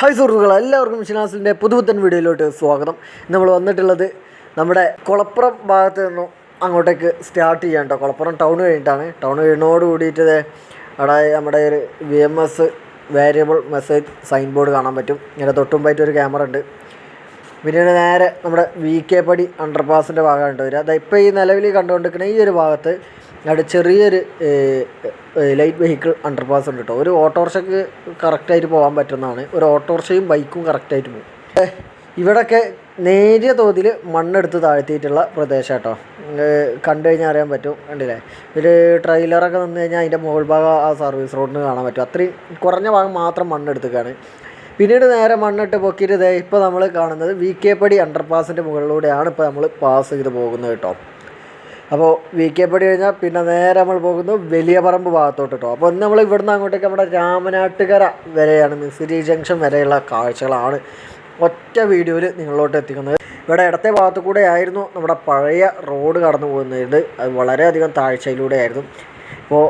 Hi സുഹൃത്തുക്കൾ എല്ലാവർക്കും ഷിനാസിന്റെ പുതുപുത്തൻ വീഡിയോയിലോട്ട് സ്വാഗതം. നമ്മൾ വന്നിട്ടുള്ളത് നമ്മുടെ കുളപ്പുറം ഭാഗത്ത് നിന്നും അങ്ങോട്ടേക്ക് സ്റ്റാർട്ട് ചെയ്യാൻ കേട്ടോ കുളപ്പുറം ടൗൺ കഴിഞ്ഞിട്ടാണ്. ടൗൺ കഴിഞ്ഞോട് കൂടിയിട്ട് അവിടെ നമ്മുടെ ഒരു V M S variable message sign board കാണാൻ പറ്റും. ഇങ്ങനെ തൊട്ടുമ്പായിട്ട് ഒരു ക്യാമറ ഉണ്ട്. പിന്നീട് നേരെ നമ്മുടെ വി കെ പടി അണ്ടർപാസിന്റെ ഭാഗമായിട്ട് വരിക. അത് ഇപ്പോൾ ഈ നിലവിൽ കണ്ടുകൊണ്ടിരിക്കുന്ന ഈ ഒരു ഭാഗത്ത് അവിടെ ചെറിയൊരു ലൈറ്റ് വെഹിക്കിൾ അണ്ടർപാസ് ഉണ്ട് കേട്ടോ ഒരു ഓട്ടോറിക്ഷയ്ക്ക് കറക്റ്റായിട്ട് പോകാൻ പറ്റുന്നതാണ്. ഒരു ഓട്ടോറിക്ഷയും ബൈക്കും കറക്റ്റായിട്ട് പോകും. ഇവിടെയൊക്കെ നേരിയ തോതിൽ മണ്ണെടുത്ത് താഴ്ത്തിയിട്ടുള്ള പ്രദേശം കേട്ടോ കണ്ടു കഴിഞ്ഞാൽ അറിയാൻ പറ്റും. കണ്ടില്ലേ? ഒരു ട്രെയിലറൊക്കെ നിന്ന് കഴിഞ്ഞാൽ അതിന്റെ മുകൾ ഭാഗം ആ സർവീസ് റോഡിന് കാണാൻ പറ്റും. അത്രയും കുറഞ്ഞ ഭാഗം മാത്രം മണ്ണെടുത്തേക്കാണ്. പിന്നീട് നേരെ മണ്ണിട്ട് പൊക്കിയിട്ട് ഇപ്പോൾ നമ്മൾ കാണുന്നത് വി കെ പടി അണ്ടർപാസിന്റെ മുകളിലൂടെയാണ് ഇപ്പോൾ നമ്മൾ പാസ് ചെയ്ത് പോകുന്നത് കേട്ടോ അപ്പോൾ വി കെ പടി കഴിഞ്ഞാൽ പിന്നെ നേരെ നമ്മൾ പോകുന്നത് വലിയ പറമ്പ് ഭാഗത്തോട്ട് കേട്ടോ അപ്പോൾ ഇന്ന് നമ്മൾ ഇവിടുന്ന് അങ്ങോട്ടേക്ക് നമ്മുടെ രാമനാട്ടുകര വരെയാണ് മിസിരി ജംഗ്ഷൻ വരെയുള്ള കാഴ്ചകളാണ് ഒറ്റ വീഡിയോയിൽ നിങ്ങളിലോട്ട് എത്തിക്കുന്നത്. ഇവിടെ ഇടത്തെ ഭാഗത്തു കൂടെ ആയിരുന്നു നമ്മുടെ പഴയ റോഡ് കടന്നു പോകുന്നത്. അത് വളരെയധികം താഴ്ചയിലൂടെ ആയിരുന്നു ഇപ്പോൾ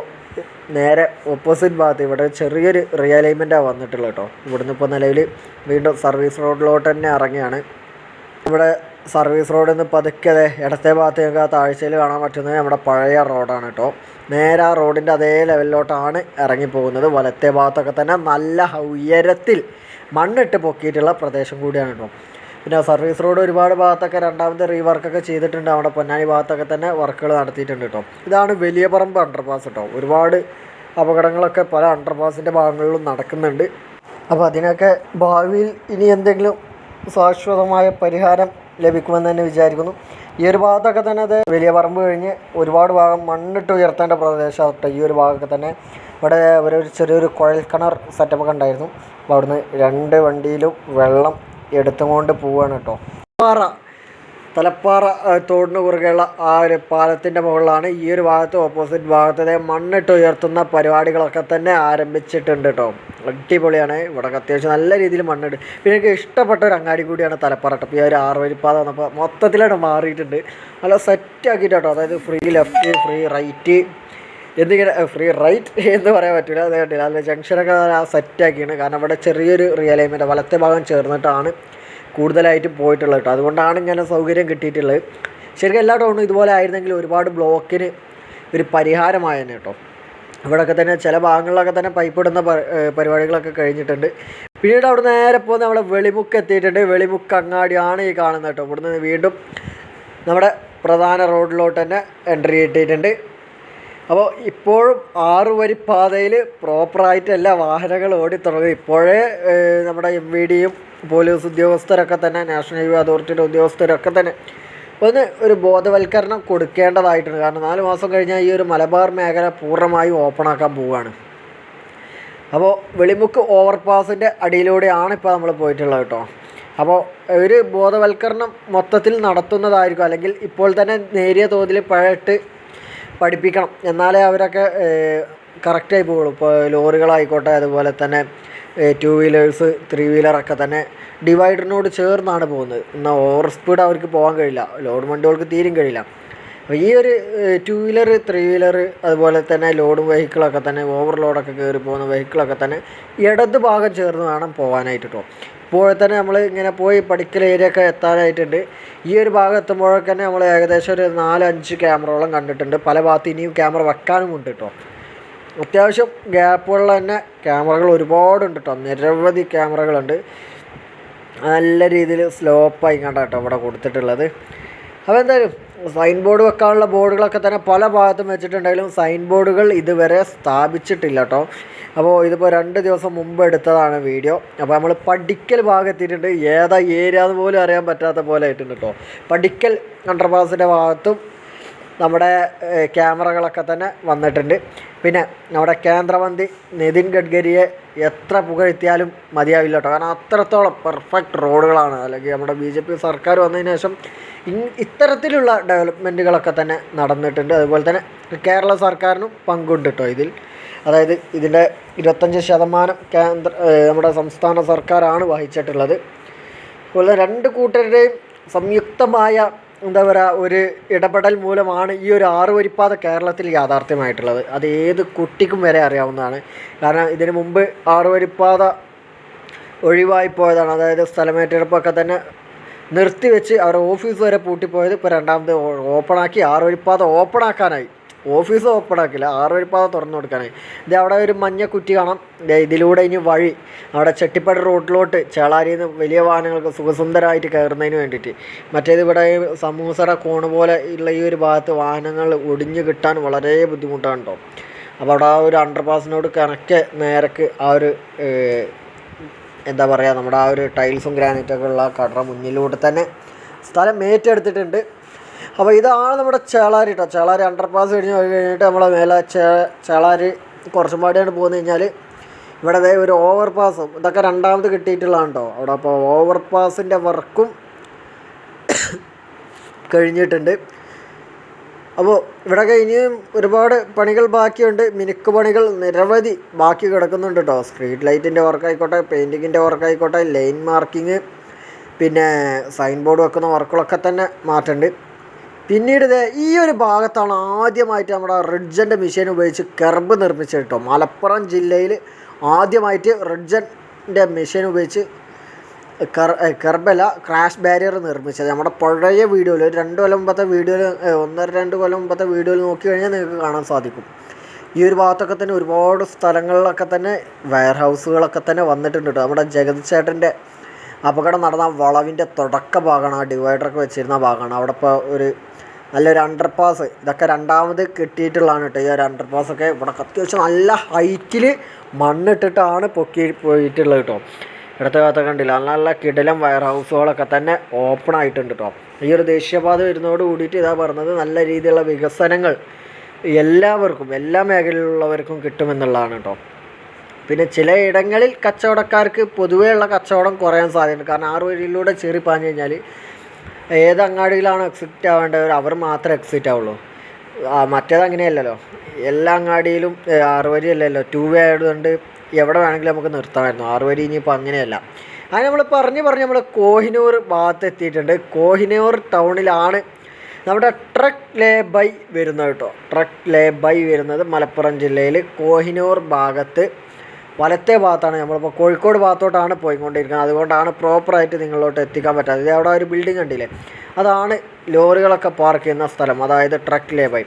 നേരെ ഓപ്പോസിറ്റ് ഭാഗത്ത് ഇവിടെ ചെറിയൊരു റിയലൈൻമെന്റാണ് വന്നിട്ടുള്ളത് കേട്ടോ ഇവിടുന്ന് ഇപ്പോൾ നിലവിൽ വീണ്ടും സർവീസ് റോഡിലോട്ട് തന്നെ ഇറങ്ങിയാണ് ഇവിടെ സർവീസ് റോഡിൽ നിന്ന് പതുക്കെ അതെ ഇടത്തെ ഭാഗത്ത് ഞങ്ങൾക്ക് ആ താഴ്ചയിൽ കാണാൻ പറ്റുന്നത് നമ്മുടെ പഴയ റോഡാണ് കേട്ടോ. നേരെ ആ റോഡിന്റെ അതേ ലെവലിലോട്ടാണ് ഇറങ്ങിപ്പോകുന്നത്. വലത്തെ ഭാഗത്തൊക്കെ തന്നെ നല്ല ഉയരത്തിൽ മണ്ണിട്ട് പൊക്കിയിട്ടുള്ള പ്രദേശം കൂടിയാണ് കേട്ടോ. പിന്നെ സർവീസ് റോഡ് ഒരുപാട് ഭാഗത്തൊക്കെ രണ്ടാമത്തെ റീവർക്കൊക്കെ ചെയ്തിട്ടുണ്ട്. അവിടെ പൊന്നാനി ഭാഗത്തൊക്കെ തന്നെ വർക്കുകൾ നടത്തിയിട്ടുണ്ട് കേട്ടോ. ഇതാണ് വലിയ പറമ്പ് അണ്ടർപാസ് കേട്ടോ. ഒരുപാട് അപകടങ്ങളൊക്കെ പല അണ്ടർപാസിന്റെ ഭാഗങ്ങളിലും നടക്കുന്നുണ്ട്. അപ്പോൾ അതിനൊക്കെ ഭാവിയിൽ ഇനി എന്തെങ്കിലും ശാശ്വതമായ പരിഹാരം ലഭിക്കുമെന്ന് തന്നെ വിചാരിക്കുന്നു. ഈ ഒരു ഭാഗത്തൊക്കെ തന്നെ അത് വലിയ പറമ്പ് കഴിഞ്ഞ് ഒരുപാട് ഭാഗം മണ്ണിട്ട് ഉയർത്തേണ്ട പ്രദേശമാകട്ടെ ഈ ഒരു ഭാഗമൊക്കെ തന്നെ ഇവിടെ ഒരു ചെറിയൊരു കുഴൽ കിണർ സെറ്റപ്പൊക്കെ ഉണ്ടായിരുന്നു. അപ്പോൾ അവിടുന്ന് രണ്ട് വണ്ടിയിലും വെള്ളം എടുത്തുകൊണ്ട് പോവുകയാണ് കേട്ടോ. പാറ തലപ്പാറ തോടിന് കുറുകെയുള്ള ആ ഒരു പാലത്തിന്റെ മുകളിലാണ് ഈ ഒരു ഭാഗത്ത് ഓപ്പോസിറ്റ് ഭാഗത്തെ മണ്ണിട്ട് ഉയർത്തുന്ന പരിപാടികളൊക്കെ തന്നെ ആരംഭിച്ചിട്ടുണ്ട് കേട്ടോ. അടിപൊളിയാണ്. ഇവിടെ അത്യാവശ്യം നല്ല രീതിയിൽ മണ്ണിട്ട് പിന്നെ എനിക്ക് ഇഷ്ടപ്പെട്ട ഒരു അങ്ങാടി കൂടിയാണ് തലപ്പാറ കേട്ടോ. ഇപ്പോൾ ഈ ഒരു ആറ് വരിപ്പാത വന്നപ്പോൾ മൊത്തത്തിലാണ് മാറിയിട്ടുണ്ട്. നല്ല സെറ്റ് ആക്കിയിട്ട് അതായത് ഫ്രീ ലെഫ്റ്റ് ഫ്രീ റൈറ്റ് എന്തിങ്ങനെ ഫ്രീ റൈറ്റ് എന്ന് പറയാൻ പറ്റില്ല അത് കണ്ടില്ല അതിൽ ജംഗ്ഷനൊക്കെ സെറ്റാക്കിയാണ് കാരണം ഇവിടെ ചെറിയൊരു റിയലൈൻമെന്റ് വലത്തെ ഭാഗം ചേർന്നിട്ടാണ് കൂടുതലായിട്ടും പോയിട്ടുള്ളത് കേട്ടോ. അതുകൊണ്ടാണ് ഇങ്ങനെ സൗകര്യം കിട്ടിയിട്ടുള്ളത്. ശരിക്കും എല്ലാ ടൗണും ഇതുപോലെ ആയിരുന്നെങ്കിൽ ഒരുപാട് ബ്ലോക്കിന് ഒരു പരിഹാരമായേനെ കേട്ടോ. ഇവിടെയൊക്കെ തന്നെ ചില ഭാഗങ്ങളിലൊക്കെ തന്നെ പൈപ്പ് ഇടുന്ന പരിപാടികളൊക്കെ കഴിഞ്ഞിട്ടുണ്ട്. പിന്നീട് അവിടെ നേരെ പോകുന്ന നമ്മളെ വെളിമുക്ക് എത്തിയിട്ടുണ്ട്. വെളിമുക്ക് അങ്ങാടിയാണ് ഈ കാണുന്നത് കേട്ടോ. ഇവിടുന്ന് വീണ്ടും നമ്മുടെ പ്രധാന റോഡിലോട്ട് തന്നെ എൻട്രി കിട്ടിയിട്ടുണ്ട്. അപ്പോൾ ഇപ്പോഴും ആറു വരി പാതയിൽ പ്രോപ്പറായിട്ട് എല്ലാ വാഹനങ്ങൾ ഓടിത്തുടങ്ങും തുടങ്ങി. ഇപ്പോഴേ നമ്മുടെ എം വി ഡിയും പോലീസ് ഉദ്യോഗസ്ഥരൊക്കെ തന്നെ നാഷണൽ ഹൈവേ അതോറിറ്റിയുടെ ഉദ്യോഗസ്ഥരൊക്കെ തന്നെ ഒന്ന് ഒരു ബോധവൽക്കരണം കൊടുക്കേണ്ടതായിട്ടുണ്ട്. കാരണം നാല് മാസം കഴിഞ്ഞാൽ ഈ ഒരു മലബാർ മേഖല പൂർണമായും ഓപ്പണാക്കാൻ പോവുകയാണ്. അപ്പോൾ വെളിമുക്ക് ഓവർപാസിന്റെ അടിയിലൂടെയാണ് ഇപ്പോൾ നമ്മൾ പോയിട്ടുള്ളത് കേട്ടോ. അപ്പോൾ ഒരു ബോധവൽക്കരണം മൊത്തത്തിൽ നടത്തുന്നതായിരിക്കും. അല്ലെങ്കിൽ ഇപ്പോൾ തന്നെ നേരിയ തോതിൽ പഴയിട്ട് പഠിപ്പിക്കണം. എന്നാലേ അവരൊക്കെ കറക്റ്റായി പോകുള്ളൂ ഇപ്പോൾ ലോറികളായിക്കോട്ടെ അതുപോലെ തന്നെ ടു വീലേഴ്സ് ത്രീ വീലറൊക്കെ തന്നെ ഡിവൈഡറിനോട് ചേർന്നാണ് പോകുന്നത്. എന്നാൽ ഓവർ സ്പീഡ് അവർക്ക് പോകാൻ കഴിയില്ല. ലോഡ് വണ്ടികൾക്ക് തീരും കഴിയില്ല. അപ്പോൾ ഈ ഒരു ടു വീലർ ത്രീ വീലർ അതുപോലെ തന്നെ ലോഡ് വെഹിക്കിളൊക്കെ തന്നെ ഓവർലോഡൊക്കെ കയറി പോകുന്ന വെഹിക്കിളൊക്കെ തന്നെ ഇടത് ഭാഗം ചേർന്ന് വേണം പോകാനായിട്ട് കേട്ടോ ഇപ്പോൾ തന്നെ നമ്മൾ ഇങ്ങനെ പോയി പഠിക്കൽ ഏരിയ ഒക്കെ എത്താനായിട്ടുണ്ട്. ഈ ഒരു ഭാഗം എത്തുമ്പോഴൊക്കെ തന്നെ നമ്മൾ ഏകദേശം ഒരു നാലഞ്ച് ക്യാമറകളും കണ്ടിട്ടുണ്ട്. പല ഭാഗത്ത് ഇനിയും ക്യാമറ വെക്കാനും ഉണ്ട് കേട്ടോ അത്യാവശ്യം ഗ്യാപ്പുകളിൽ തന്നെ ക്യാമറകൾ ഒരുപാടുണ്ട് കേട്ടോ നിരവധി ക്യാമറകളുണ്ട്. നല്ല രീതിയിൽ സ്ലോപ്പായി കണ്ട കേട്ടോ ഇവിടെ കൊടുത്തിട്ടുള്ളത്. അപ്പോൾ എന്തായാലും സൈൻ ബോർഡ് വെക്കാനുള്ള ബോർഡുകളൊക്കെ തന്നെ പല ഭാഗത്തും വെച്ചിട്ടുണ്ടെങ്കിലും സൈൻ ബോർഡുകൾ ഇതുവരെ സ്ഥാപിച്ചിട്ടില്ല കേട്ടോ അപ്പോൾ ഇതിപ്പോൾ രണ്ട് ദിവസം മുമ്പ് എടുത്തതാണ് വീഡിയോ. അപ്പോൾ നമ്മൾ പഠിക്കൽ ഭാഗം എത്തിയിട്ടുണ്ട്. ഏതാ ഏരിയ എന്ന് പോലും അറിയാൻ പറ്റാത്ത പോലെ ആയിട്ടുണ്ട് കേട്ടോ. പഠിക്കൽ അണ്ടർപാസിന്റെ ഭാഗത്തും നമ്മുടെ ക്യാമറകളൊക്കെ തന്നെ വന്നിട്ടുണ്ട്. പിന്നെ നമ്മുടെ കേന്ദ്രമന്ത്രി നിതിൻ ഗഡ്കരിയെ എത്ര പുകഴ്ത്തിയാലും മതിയാവില്ല കേട്ടോ. കാരണം അത്രത്തോളം പെർഫെക്റ്റ് റോഡുകളാണ്. അല്ലെങ്കിൽ നമ്മുടെ ബി ജെ പി സർക്കാർ വന്നതിന് ശേഷം ഇത്തരത്തിലുള്ള ഡെവലപ്മെന്റുകളൊക്കെ തന്നെ നടന്നിട്ടുണ്ട്. അതുപോലെ തന്നെ കേരള സർക്കാരിനും പങ്കുണ്ട് കേട്ടോ ഇതിൽ. അതായത് ഇതിന്റെ ഇരുപത്തഞ്ച് ശതമാനം കേന്ദ്ര നമ്മുടെ സംസ്ഥാന സർക്കാരാണ് വഹിച്ചിട്ടുള്ളത്. അതുപോലെ രണ്ട് കൂട്ടരുടെയും സംയുക്തമായ എന്താ പറയുക ഒരു ഇടപെടൽ മൂലമാണ് ഈ ഒരു ആറ് വരിപ്പാത കേരളത്തിൽ യാഥാർത്ഥ്യമായിട്ടുള്ളത്. അത് ഏത് കുട്ടിക്കും വരെ അറിയാവുന്നതാണ്. കാരണം ഇതിനു മുമ്പ് ആറ് വരിപ്പാത ഒഴിവായി പോയതാണ്. അതായത് സ്ഥലമേറ്റെടുപ്പൊക്കെ തന്നെ നിർത്തിവെച്ച് അവരുടെ ഓഫീസ് വരെ പൂട്ടിപ്പോയത് ഇപ്പോൾ രണ്ടാമത് ഓപ്പണാക്കി ആറുവരിപ്പാത ഓപ്പണാക്കാനായി. Office open ആക്കില്ല. ആറ് വരിപ്പാത തുറന്നു കൊടുക്കാനായി ഇത് അവിടെ ഒരു മഞ്ഞ കുറ്റി കാണാം. ഇതിലൂടെ ഇനി വഴി. അവിടെ ചെട്ടിപ്പടി റോഡിലോട്ട് ചേളാരിയിൽ നിന്ന് വലിയ വാഹനങ്ങൾക്ക് സുഖസുന്ദരമായിട്ട് കയറുന്നതിന് വേണ്ടിയിട്ട്. മറ്റേത് ഇവിടെ സമൂസറ കോണ് പോലെ ഉള്ള ഈ ഒരു ഭാഗത്ത് വാഹനങ്ങൾ ഒടിഞ്ഞു കിട്ടാൻ വളരെ ബുദ്ധിമുട്ടാണ് കേട്ടോ അപ്പോൾ അവിടെ ആ ഒരു അണ്ടർ പാസിനോട് കണക്ക് നേരക്ക് ആ ഒരു എന്താ പറയുക നമ്മുടെ ആ ഒരു ടൈൽസും ഗ്രാനൈറ്റൊക്കെ ഉള്ള കടറ മുന്നിലൂടെ തന്നെ സ്ഥലം ഏറ്റെടുത്തിട്ടുണ്ട്. അപ്പോൾ ഇതാണ് നമ്മുടെ ചേളാരി കേട്ടോ ചേളാരി അണ്ടർപാസ് കഴിഞ്ഞ് കഴിഞ്ഞിട്ട് നമ്മളെ മേലെ ചേ ചേളാരി കുറച്ചും പാടിയാണ് പോകുന്നു കഴിഞ്ഞാൽ ഇവിടെ ദേ ഒരു ഓവർ പാസും ഇതൊക്കെ രണ്ടാമത് കിട്ടിയിട്ടുള്ളതാണ് കേട്ടോ അവിടെ അപ്പോൾ ഓവർ പാസിന്റെ വർക്കും കഴിഞ്ഞിട്ടുണ്ട്. അപ്പോൾ ഇവിടെയൊക്കെ ഇനിയും ഒരുപാട് പണികൾ ബാക്കിയുണ്ട്. മിനുക്ക് പണികൾ നിരവധി ബാക്കി കിടക്കുന്നുണ്ട് കേട്ടോ സ്ട്രീറ്റ് ലൈറ്റിന്റെ വർക്കായിക്കോട്ടെ പെയിന്റിങ്ങിന്റെ വർക്കായിക്കോട്ടെ ലൈൻ മാർക്കിങ് പിന്നെ സൈൻ ബോർഡ് വെക്കുന്ന വർക്കുകളൊക്കെ തന്നെ മാറ്റുന്നുണ്ട് പിന്നീട് ദേ ഈ ഒരു ഭാഗത്താണ് ആദ്യമായിട്ട് നമ്മുടെ റിഡ്ജന്റെ മെഷീൻ ഉപയോഗിച്ച് കെർബ് നിർമ്മിച്ചത് കേട്ടോ. മലപ്പുറം ജില്ലയിൽ ആദ്യമായിട്ട് റിഡ്ജന്റെ മെഷീൻ ഉപയോഗിച്ച് കർ കർബല ക്രാഷ് ബാരിയർ നിർമ്മിച്ചത്. നമ്മുടെ പഴയ വീഡിയോയിൽ ഒരു രണ്ട് കൊല്ലം മുമ്പത്തെ വീഡിയോയിൽ ഒന്നര രണ്ട് കൊല്ലം മുമ്പത്തെ വീഡിയോയിൽ നോക്കി കഴിഞ്ഞാൽ നിങ്ങൾക്ക് കാണാൻ സാധിക്കും. ഈ ഒരു ഭാഗത്തൊക്കെ തന്നെ ഒരുപാട് സ്ഥലങ്ങളിലൊക്കെ തന്നെ വെയർ ഹൗസുകളൊക്കെ തന്നെ വന്നിട്ടുണ്ട് കേട്ടോ. നമ്മുടെ ജഗതി ചേട്ടന്റെ അപകടം നടന്ന വളവിന്റെ തുടക്ക ഭാഗമാണ്. ആ ഡിവൈഡറൊക്കെ വെച്ചിരുന്ന ഭാഗമാണ്. അവിടെ ഇപ്പോൾ ഒരു നല്ലൊരു അണ്ടർപാസ് ഇതൊക്കെ രണ്ടാമത് കെട്ടിയിട്ടുള്ളതാണ് കേട്ടോ ഈ ഒരു അണ്ടർപാസൊക്കെ ഇവിടെ അത്യാവശ്യം നല്ല ഹൈറ്റിൽ മണ്ണിട്ടിട്ടാണ് പൊക്കി പോയിട്ടുള്ളത് കേട്ടോ ഇടത്തെ ഭാഗത്ത് കണ്ടില്ല? നല്ല കിടിലം വയർ ഹൗസുകളൊക്കെ തന്നെ ഓപ്പൺ ആയിട്ടുണ്ട് കേട്ടോ ഈ ഒരു ദേശീയപാത വരുന്നതോട് കൂടിയിട്ട് ഇതാ പറഞ്ഞത് നല്ല രീതിയിലുള്ള വികസനങ്ങൾ എല്ലാവർക്കും എല്ലാ മേഖലയിലുള്ളവർക്കും കിട്ടുമെന്നുള്ളതാണ് കേട്ടോ പിന്നെ ചില ഇടങ്ങളിൽ കച്ചവടക്കാർക്ക് പൊതുവെയുള്ള കച്ചവടം കുറയാൻ സാധ്യതയുണ്ട്. കാരണം ആറ് വഴിയിലൂടെ ചെറി പാഞ്ഞു കഴിഞ്ഞാൽ ഏത് അങ്ങാടിയിലാണ് എക്സിറ്റ് ആവേണ്ടവർ അവർ മാത്രമേ എക്സിറ്റ് ആവുള്ളൂ. മറ്റേത് അങ്ങനെയല്ലല്ലോ. എല്ലാ അങ്ങാടിയിലും ആറുവരി ആറ് വരി അല്ലല്ലോ. ടു വേ ആയതുകൊണ്ട് എവിടെ വേണമെങ്കിലും നമുക്ക് നിർത്താമായിരുന്നു. ആറ് വരി ഇനിയിപ്പോൾ അങ്ങനെയല്ല. അത് നമ്മൾ പറഞ്ഞ് പറഞ്ഞ് നമ്മൾ കോഹിനൂർ ഭാഗത്ത് എത്തിയിട്ടുണ്ട് കോഹിനൂർ ടൗണിലാണ് നമ്മുടെ ട്രക്ക് ലേ ബൈ വരുന്നത് കേട്ടോ. ട്രക്ക് ലേ ബൈ വരുന്നത് മലപ്പുറം ജില്ലയിൽ കോഹിനൂർ ഭാഗത്ത്. വലത്തെ ഭാഗത്താണ് നമ്മളിപ്പോൾ കോഴിക്കോട് ഭാഗത്തോട്ടാണ് പോയിക്കൊണ്ടിരിക്കുന്നത്. അതുകൊണ്ടാണ് പ്രോപ്പറായിട്ട് നിങ്ങളിലോട്ട് എത്തിക്കാൻ പറ്റാത്തത്. അവിടെ ഒരു ബിൽഡിംഗ് കണ്ടില്ലേ? അതാണ് ലോറികളൊക്കെ പാർക്ക് ചെയ്യുന്ന സ്ഥലം. അതായത് ട്രക്ക് ലേ ബൈ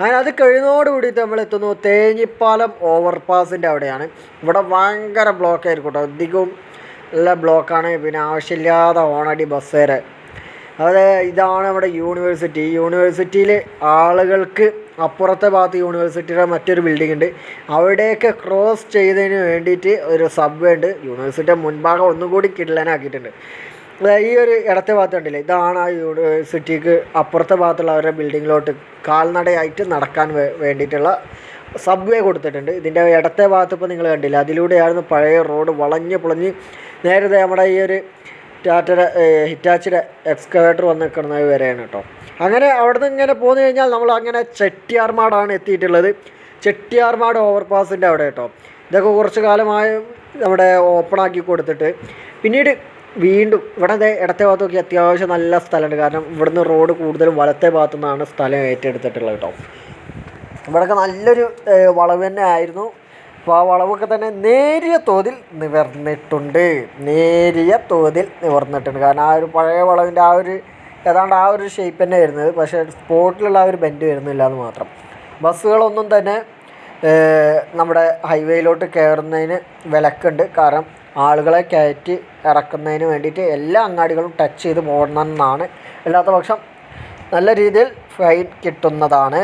അങ്ങനെ അത് കഴിയുന്നതോട് കൂടിയിട്ട് നമ്മൾ എത്തുന്നു. തേഞ്ഞിപ്പാലം ഓവർപാസിന്റെ അവിടെയാണ്. ഇവിടെ ഭയങ്കര ബ്ലോക്ക് ആയിരിക്കും കേട്ടോ അധികവും നല്ല ബ്ലോക്കാണ് പിന്നെ ആവശ്യമില്ലാതെ ഓണടി ബസ് വരെ അതായത് ഇതാണ് നമ്മുടെ യൂണിവേഴ്സിറ്റി യൂണിവേഴ്സിറ്റിയിൽ ആളുകൾക്ക് അപ്പുറത്തെ ഭാഗത്ത് യൂണിവേഴ്സിറ്റിയുടെ മറ്റൊരു ബിൽഡിംഗ് ഉണ്ട്. അവിടെയൊക്കെ ക്രോസ് ചെയ്തതിന് വേണ്ടിയിട്ട് ഒരു സബ്വേ ഉണ്ട്. യൂണിവേഴ്സിറ്റിയുടെ മുൻഭാഗം ഒന്നും കൂടി കിടലനാക്കിയിട്ടുണ്ട് ഈ ഒരു ഇടത്തെ ഭാഗത്ത് കണ്ടില്ലേ? ഇതാണ് ആ യൂണിവേഴ്സിറ്റിക്ക് അപ്പുറത്തെ ഭാഗത്തുള്ള അവരുടെ ബിൽഡിങ്ങിലോട്ട് കാൽനടയായിട്ട് നടക്കാൻ വേണ്ടിയിട്ടുള്ള സബ്വേ കൊടുത്തിട്ടുണ്ട്. ഇതിന്റെ ഇടത്തെ ഭാഗത്ത് ഇപ്പോൾ നിങ്ങൾ കണ്ടില്ല? അതിലൂടെയായിരുന്നു പഴയ റോഡ് വളഞ്ഞ് പൊളഞ്ഞ് നേരത്തെ നമ്മുടെ ഈ ഒരു ടാറ്റയുടെ ഹിറ്റാച്ചിയുടെ എക്സ്കവേറ്റർ വന്ന് നിൽക്കുന്നത് വരെയാണ് കേട്ടോ. അങ്ങനെ അവിടെ നിന്ന് ഇങ്ങനെ പോന്നു കഴിഞ്ഞാൽ നമ്മൾ അങ്ങനെ ചെട്ടിയാർമാടാണ് എത്തിയിട്ടുള്ളത്. ചെട്ടിയാർമാട് ഓവർപാസിന്റെ അവിടെ കേട്ടോ. ഇതൊക്കെ കുറച്ച് കാലമായി നമ്മുടെ ഓപ്പൺ ആക്കി കൊടുത്തിട്ട്. പിന്നീട് വീണ്ടും ഇവിടെ ഇടത്തെ ഭാഗത്ത് നോക്കി അത്യാവശ്യം നല്ല സ്ഥലമുണ്ട്. കാരണം ഇവിടുന്ന് റോഡ് കൂടുതലും വലത്തെ ഭാഗത്തു നിന്നാണ് സ്ഥലം ഏറ്റെടുത്തിട്ടുള്ളത് കേട്ടോ. ഇവിടെയൊക്കെ നല്ലൊരു വളവ് തന്നെ ആയിരുന്നു. അപ്പോൾ ആ വളവൊക്കെ തന്നെ നേരിയ തോതിൽ നിവർന്നിട്ടുണ്ട്. നേരിയ തോതിൽ നിവർന്നിട്ടുണ്ട്. കാരണം ആ ഒരു പഴയ വളവിന്റെ ആ ഒരു ഏതാണ്ട് ആ ഒരു ഷേപ്പ് തന്നെ വരുന്നത് പക്ഷേ സ്പോട്ടിലുള്ള ആ ഒരു ബെൻഡ് വരുന്നില്ല എന്ന് മാത്രം. ബസ്സുകളൊന്നും തന്നെ നമ്മുടെ ഹൈവേയിലോട്ട് കയറുന്നതിന് വിലക്കുണ്ട്. കാരണം ആളുകളെ കയറ്റി ഇറക്കുന്നതിന് വേണ്ടിയിട്ട് എല്ലാ അങ്ങാടികളും ടച്ച് ചെയ്ത് പോകണമെന്നാണ് അല്ലാത്ത പക്ഷം നല്ല രീതിയിൽ ഫൈൻ കിട്ടുന്നതാണ്.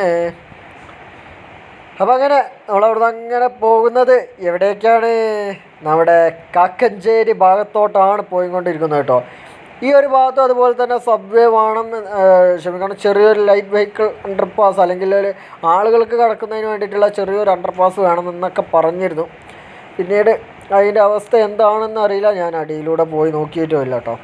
അപ്പോൾ അങ്ങനെ നമ്മളവിടുന്ന് അങ്ങനെ പോകുന്നത് എവിടേക്കാണ്? നമ്മുടെ കാക്കഞ്ചേരി ഭാഗത്തോട്ടാണ് പോയിക്കൊണ്ടിരിക്കുന്നത് കേട്ടോ. ഈ ഒരു ഭാഗത്തും അതുപോലെ തന്നെ സബ്വേ വേണം ക്ഷമിക്കണം ചെറിയൊരു ലൈറ്റ് വെഹിക്കിൾ അണ്ടർപാസ് അല്ലെങ്കിൽ ആളുകൾക്ക് കടക്കുന്നതിന് വേണ്ടിയിട്ടുള്ള ചെറിയൊരു അണ്ടർപാസ് വേണമെന്നൊക്കെ പറഞ്ഞിരുന്നു. പിന്നീട് അതിന്റെ അവസ്ഥ എന്താണെന്ന് അറിയില്ല. ഞാൻ അടിയിലൂടെ പോയി നോക്കിയിട്ടുമില്ല കേട്ടോ.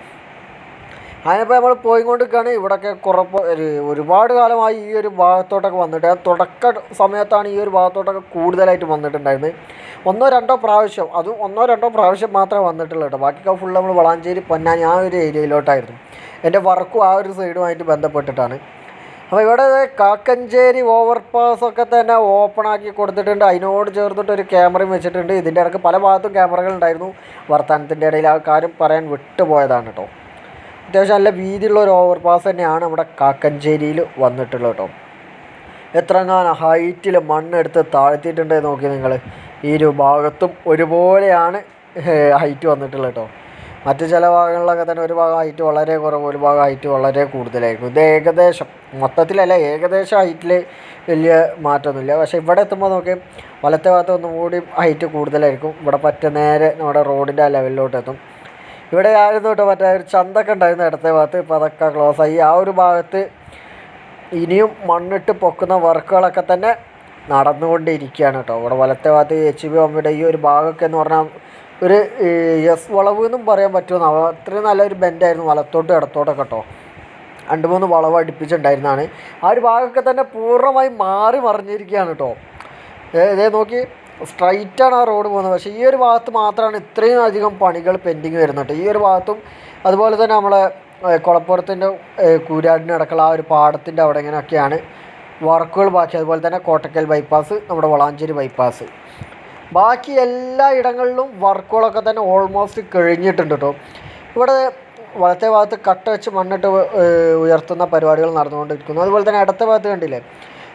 അതിനിപ്പോൾ നമ്മൾ പോയിക്കൊണ്ടിരിക്കുകയാണ് ഇവിടെയൊക്കെ കുറപ്പ് ഒരു ഒരുപാട് കാലമായി ഈ ഒരു ഭാഗത്തോട്ടൊക്കെ വന്നിട്ട് തുടക്ക സമയത്താണ് ഈ ഒരു ഭാഗത്തോട്ടൊക്കെ കൂടുതലായിട്ട് വന്നിട്ടുണ്ടായിരുന്നത്. ഒന്നോ രണ്ടോ പ്രാവശ്യം അതും ഒന്നോ രണ്ടോ പ്രാവശ്യം മാത്രമേ വന്നിട്ടുള്ളൂ കേട്ടോ. ബാക്കിയൊക്കെ ഫുൾ നമ്മൾ വളാഞ്ചേരി പൊന്നാനി ആ ഒരു ഏരിയയിലോട്ടായിരുന്നു. എന്റെ വർക്കും ആ ഒരു സൈഡുമായിട്ട് ബന്ധപ്പെട്ടിട്ടാണ്. അപ്പോൾ ഇവിടെ കാക്കഞ്ചേരി ഓവർപാസ് ഒക്കെ തന്നെ ഓപ്പൺ ആക്കി കൊടുത്തിട്ടുണ്ട്. അതിനോട് ചേർത്തിട്ട് ഒരു ക്യാമറയും വെച്ചിട്ടുണ്ട്. ഇതിന്റെ ഇടയ്ക്ക് പല ഭാഗത്തും ക്യാമറകൾ ഉണ്ടായിരുന്നു. വർത്തമാനത്തിന്റെ ഇടയിൽ ആ കാര്യം പറയാൻ വിട്ടുപോയതാണ് കേട്ടോ. അത്യാവശ്യം നല്ല വീതിയുള്ള ഒരു ഓവർപാസ് തന്നെയാണ് നമ്മുടെ കാക്കഞ്ചേരിയിൽ വന്നിട്ടുള്ളത് കേട്ടോ. എത്രങ്ങാനും ഹൈറ്റിൽ മണ്ണെടുത്ത് താഴ്ത്തിയിട്ടുണ്ട് നോക്കി നിങ്ങൾ ഈ ഒരു ഭാഗത്തും ഒരുപോലെയാണ് ഹൈറ്റ് വന്നിട്ടുള്ളത് കേട്ടോ. മറ്റു ചില ഭാഗങ്ങളിലൊക്കെ തന്നെ ഒരു ഭാഗം ഹൈറ്റ് വളരെ കുറവ് ഒരു ഭാഗം ഹൈറ്റ് വളരെ കൂടുതലായിരിക്കും ഇത് ഏകദേശം മൊത്തത്തിലല്ല ഏകദേശം ഹൈറ്റിൽ വലിയ മാറ്റമൊന്നുമില്ല. പക്ഷേ ഇവിടെ എത്തുമ്പോൾ നോക്കി വലത്തെ ഭാഗത്ത് ഒന്നും കൂടി ഹൈറ്റ് കൂടുതലായിരിക്കും. ഇവിടെ പറ്റ നേരെ നമ്മുടെ റോഡിന്റെ ആ ലെവലിലോട്ട് എത്തും ഇവിടെ ആയിരുന്നു കേട്ടോ മറ്റേ ഒരു ചന്തൊക്കെ ഉണ്ടായിരുന്നു ഇടത്തെ ഭാഗത്ത്. ഇപ്പോൾ അതൊക്കെ ക്ലോസ് ആയി. ആ ഒരു ഭാഗത്ത് ഇനിയും മണ്ണിട്ട് പൊക്കുന്ന വർക്കുകളൊക്കെ തന്നെ നടന്നുകൊണ്ടിരിക്കുകയാണ് കേട്ടോ. ഇവിടെ വലത്തെ ഭാഗത്ത് എച്ച് ബി ഒമ്മയുടെ ഈ ഒരു ഭാഗമൊക്കെ എന്ന് പറഞ്ഞാൽ ഒരു എസ് വളവ് എന്നും പറയാൻ പറ്റുമെന്ന്. അത്രയും നല്ലൊരു ബെൻഡായിരുന്നു വലത്തോട്ടും ഇടത്തോട്ടൊക്കെ കേട്ടോ. രണ്ട് മൂന്ന് വളവ് അടുപ്പിച്ചിട്ടുണ്ടായിരുന്നതാണ്. ആ ഒരു ഭാഗമൊക്കെ തന്നെ പൂർണമായി മാറി മറിഞ്ഞിരിക്കുകയാണ് കേട്ടോ. ഇതേ നോക്കി. സ്ട്രൈറ്റാണ് ആ റോഡ് പോകുന്നത്. പക്ഷേ ഈ ഒരു ഭാഗത്ത് മാത്രമാണ് ഇത്രയും അധികം പണികൾ പെൻഡിങ് വരുന്നത്. കേട്ടോ ഈ ഒരു ഭാഗത്തും അതുപോലെ തന്നെ നമ്മളെ കുളപ്പുറത്തിന്റെ കൂരാടിന്റെ അടക്കള ആ ഒരു പാടത്തിന്റെ അവിടെ ഇങ്ങനെയൊക്കെയാണ് വർക്കുകൾ ബാക്കി. അതുപോലെ തന്നെ കോട്ടക്കൽ ബൈപ്പാസ് നമ്മുടെ വളാഞ്ചേരി ബൈപ്പാസ് ബാക്കി എല്ലാ ഇടങ്ങളിലും വർക്കുകളൊക്കെ തന്നെ ഓൾമോസ്റ്റ് കഴിഞ്ഞിട്ടുണ്ട് കേട്ടോ ഇവിടെ വലത്തെ ഭാഗത്ത് കട്ട വെച്ച് മണ്ണിട്ട് ഉയർത്തുന്ന പരിപാടികൾ നടന്നുകൊണ്ടിരിക്കുന്നു. അതുപോലെ തന്നെ ഇടത്തെ ഭാഗത്ത് കണ്ടില്ലേ?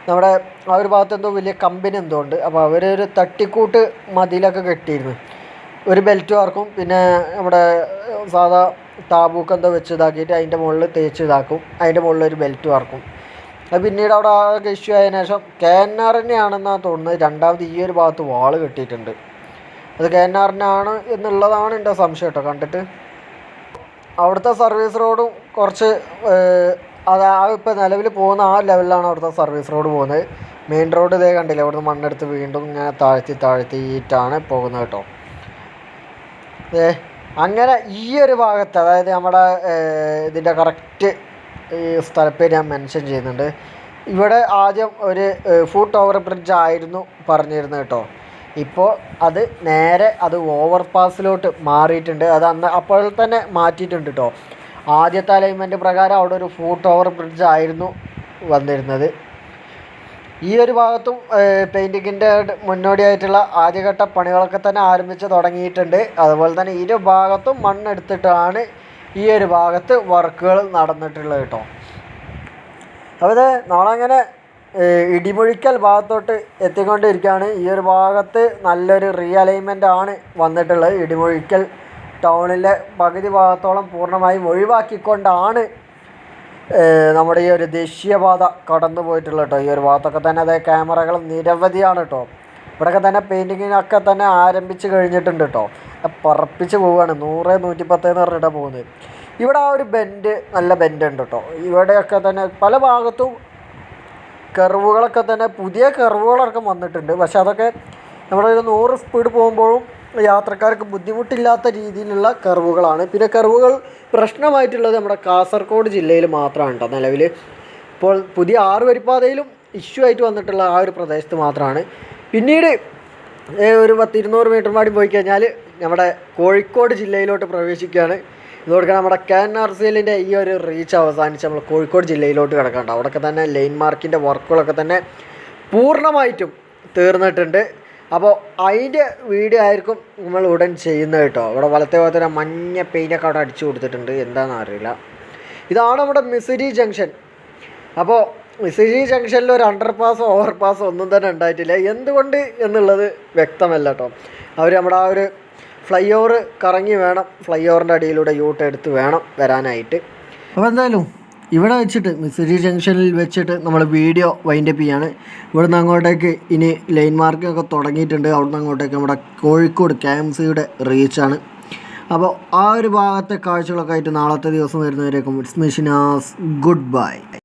നമ്മുടെ ആ ഒരു ഭാഗത്ത് എന്തോ വലിയ കമ്പനി എന്തോ ഉണ്ട്. അപ്പോൾ അവർ ഒരു തട്ടിക്കൂട്ട് മതിലൊക്കെ കെട്ടിയിരുന്നു. ഒരു ബെൽറ്റ് വാർക്കും പിന്നെ നമ്മുടെ സാധാ താബൂക്ക് എന്തോ വെച്ച് ഇതാക്കിയിട്ട് അതിന്റെ മുകളിൽ തേച്ച് ഇതാക്കും. അതിന്റെ മുകളിൽ ഒരു ബെൽറ്റ് വാർക്കും അത് പിന്നീട് അവിടെ ആകെ ഇഷ്യൂ ആയതിനു ശേഷം കെ എൻ ആർ തന്നെയാണെന്നാണ് തോന്നുന്നത്. രണ്ടാമത് ഈ ഒരു ഭാഗത്ത് വാൾ കെട്ടിയിട്ടുണ്ട്. അത് കെ എൻ ആറിനാണ് എന്നുള്ളതാണ് എന്റെ സംശയം കേട്ടോ. കണ്ടിട്ട് അവിടുത്തെ സർവീസ് റോഡും കുറച്ച് അത് ആ ഇപ്പോൾ നിലവിൽ പോകുന്ന ആ ലെവലിലാണ് അവിടുത്തെ സർവീസ് റോഡ് പോകുന്നത്. മെയിൻ റോഡ് ഇതേ കണ്ടില്ല അവിടുന്ന് മണ്ണെടുത്ത് വീണ്ടും ഇങ്ങനെ താഴ്ത്തി താഴ്ത്തിയിട്ടാണ് പോകുന്നത് കേട്ടോ. ഏ അങ്ങനെ ഈ ഒരു ഭാഗത്ത് അതായത് നമ്മുടെ ഇതിന്റെ കറക്റ്റ് സ്ഥലപ്പേര് ഞാൻ മെൻഷൻ ചെയ്യുന്നുണ്ട്. ഇവിടെ ആദ്യം ഒരു ഫുട്ട് ഓവർ ബ്രിഡ്ജ് ആയിരുന്നു പറഞ്ഞിരുന്നത് കേട്ടോ. ഇപ്പോൾ അത് നേരെ അത് ഓവർ പാസിലോട്ട് മാറിയിട്ടുണ്ട്. അത് അന്ന് അപ്പോൾ തന്നെ മാറ്റിയിട്ടുണ്ട് കേട്ടോ. ആദ്യത്തെ അലൈൻമെന്റ് പ്രകാരം അവിടെ ഒരു ഫൂട്ട് ഓവർ ബ്രിഡ്ജ് ആയിരുന്നു വന്നിരുന്നത്. ഈ ഒരു ഭാഗത്തും പെയിന്റിങ്ങിന്റെ മുന്നോടിയായിട്ടുള്ള ആദ്യഘട്ട പണികളൊക്കെ തന്നെ ആരംഭിച്ച് തുടങ്ങിയിട്ടുണ്ട്. അതുപോലെ തന്നെ ഇരു ഭാഗത്തും മണ്ണെടുത്തിട്ടാണ് ഈ ഒരു ഭാഗത്ത് വർക്കുകൾ നടന്നിട്ടുള്ളത് കേട്ടോ. അപ്പോൾ നമ്മളങ്ങനെ ഇടിമുഴിക്കൽ ഭാഗത്തോട്ട് എത്തിക്കൊണ്ടിരിക്കുകയാണ്. ഈ ഒരു ഭാഗത്ത് നല്ലൊരു റീ അലൈൻമെന്റ് ആണ് വന്നിട്ടുള്ളത് ഇടിമുഴിക്കൽ ടൗണിലെ പകുതി ഭാഗത്തോളം പൂർണമായും ഒഴിവാക്കിക്കൊണ്ടാണ് നമ്മുടെ ഈ ഒരു ദേശീയപാത കടന്നു പോയിട്ടുള്ളത് കേട്ടോ. ഈ ഒരു ഭാഗത്തൊക്കെ തന്നെ അതേ ക്യാമറകൾ നിരവധിയാണ് കേട്ടോ. ഇവിടെയൊക്കെ തന്നെ പെയിന്റിങ്ങിനൊക്കെ തന്നെ ആരംഭിച്ച് കഴിഞ്ഞിട്ടുണ്ട് കേട്ടോ. പറപ്പിച്ച് പോവുകയാണ്. നൂറ് നൂറ്റിപ്പത്ത് എന്ന് പറഞ്ഞിട്ടാണ് പോകുന്നത്. ഇവിടെ ആ ഒരു ബെൻഡ് നല്ല ബെൻഡ് ഉണ്ട് കേട്ടോ. ഇവിടെയൊക്കെ തന്നെ പല ഭാഗത്തും കർവുകളൊക്കെ തന്നെ പുതിയ കർവുകളൊക്കെ വന്നിട്ടുണ്ട്. പക്ഷെ അതൊക്കെ നമ്മുടെ ഒരു നൂറ് സ്പീഡ് പോകുമ്പോഴും യാത്രക്കാർക്ക് ബുദ്ധിമുട്ടില്ലാത്ത രീതിയിലുള്ള കർവുകളാണ്. പിന്നെ കർവുകൾ പ്രശ്നമായിട്ടുള്ളത് നമ്മുടെ കാസർഗോഡ് ജില്ലയിൽ മാത്രമാണ് കേട്ടോ നിലവിൽ. ഇപ്പോൾ പുതിയ ആറ് വരിപ്പാതയിലും ഇഷ്യൂ ആയിട്ട് വന്നിട്ടുള്ള ആ ഒരു പ്രദേശത്ത് മാത്രമാണ്. പിന്നീട് ഒരു പത്ത് ഇരുന്നൂറ് മീറ്റർ മാടി പോയി കഴിഞ്ഞാൽ നമ്മുടെ കോഴിക്കോട് ജില്ലയിലോട്ട് പ്രവേശിക്കുകയാണ്. ഇതോടെ നമ്മുടെ കെ എൻ ആർ സി എല്ലിന്റെ ഈ ഒരു റീച്ച് അവസാനിച്ച് നമ്മൾ കോഴിക്കോട് ജില്ലയിലോട്ട് കിടക്കണ്ട അവിടെയൊക്കെ തന്നെ ലൈൻ മാർക്കിന്റെ വർക്കുകളൊക്കെ തന്നെ പൂർണമായിട്ടും തീർന്നിട്ടുണ്ട്. അപ്പോൾ അതിന്റെ വീഡിയോ ആയിരിക്കും നമ്മൾ ഉടൻ ചെയ്യുന്നത് കേട്ടോ. ഇവിടെ വലത്തെ ഭാഗത്തൊരു മഞ്ഞ പെയിന്റൊക്കെ അവിടെ അടിച്ചു കൊടുത്തിട്ടുണ്ട്. എന്താണെന്ന് അറിയില്ല. ഇതാണ് നമ്മുടെ മിസിരി ജംഗ്ഷൻ. അപ്പോൾ മിസിരി ജംഗ്ഷനിൽ ഒരു അണ്ടർ പാസോ ഓവർ പാസോ ഒന്നും തന്നെ ഉണ്ടായിട്ടില്ല. എന്തുകൊണ്ട് എന്നുള്ളത് വ്യക്തമല്ല കേട്ടോ. അവർ നമ്മുടെ ആ ഒരു ഫ്ലൈ ഓവർ കറങ്ങി വേണം. ഫ്ലൈ ഓവറിന്റെ അടിയിലൂടെ യൂട്ട് എടുത്ത് വേണം വരാനായിട്ട്. അപ്പോൾ എന്തായാലും ഇവിടെ വെച്ചിട്ട് മിസ്സരി ജംഗ്ഷനിൽ വെച്ചിട്ട് നമ്മൾ വീഡിയോ വൈൻഡ് അപ്പ് ചെയ്യാണ്. ഇവിടുന്ന് അങ്ങോട്ടേക്ക് ഇനി ലൈൻ മാർക്കിംഗ് ഒക്കെ തുടങ്ങിയിട്ടുണ്ട്. അവിടുന്ന് അങ്ങോട്ടേക്ക് നമ്മുടെ കോഴിക്കോട് കെ എം സിയുടെ റീച്ചാണ് അപ്പോൾ ആ ഒരു ഭാഗത്തെ കാഴ്ചകളൊക്കെ ആയിട്ട് നാളത്തെ ദിവസം വരുന്നവരേക്കും ഇറ്റ്സ് മിഷിനാസ് ഗുഡ് ബൈ